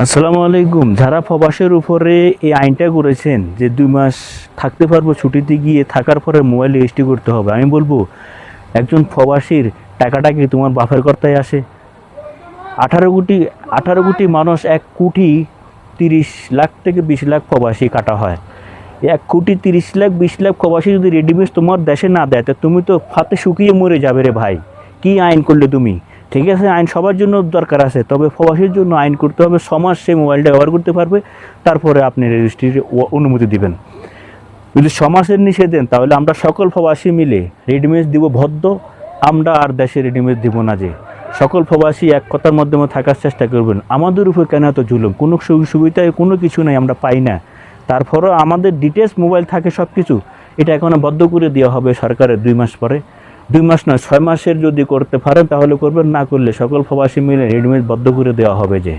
আসসালামু আলাইকুম। যারা প্রবাসের উপরে এই আইনটা করেছেন যে দুই মাস থাকতে পারব, ছুটিতে গিয়ে থাকার পরে মোবাইল রেজিস্ট্রি করতে হবে, আমি বলব, একজন প্রবাসীর টাকাটা কি তোমার বাপের কর্তায় আসে? আঠারো কোটি আঠারো কোটি মানুষ এক কোটি তিরিশ লাখ থেকে বিশ লাখ প্রবাসী কাটা হয়। এক কোটি তিরিশ লাখ, বিশ লাখ প্রবাসী যদি রেডিমেড তোমার দেশে না দেয়, তো তুমি তো ফাতে শুকিয়ে মরে যাবে রে ভাই। কি আইন করলে তুমি? ঠিক আছে, আইন সবার জন্য দরকার আছে, তবে প্রবাসীর জন্য আইন করতে হবে, সমাজ সে মোবাইলটা ব্যবহার করতে পারবে, তারপরে আপনি রেজিস্ট্রির অনুমতি দিবেন। যদি সমাজের নিষেধ দেন, তাহলে আমরা সকল প্রবাসী মিলে রেডিমেড দিব, ভদ্র, আমরা আর দেশে রেডিমেড দিব না যে। সকল প্রবাসী এক কথার মাধ্যমে থাকার চেষ্টা করবেন। আমাদের উপর কেন এত জুলুম? কোনো সুযোগ সুবিধায় কোনো কিছু নাই, আমরা পাই না। তারপরও আমাদের ডিটেলস মোবাইল থাকে সব কিছু এটা এখন বদ্ধ করে দেওয়া হবে সরকারের দুই মাস পরে। দুই মাস নয়, ছয় মাসের যদি করতে পারেন, তাহলে করবেন, না করলে সকল প্রবাসী মিলে রেডিমেড বদ্ধ করে দেওয়া হবে যে।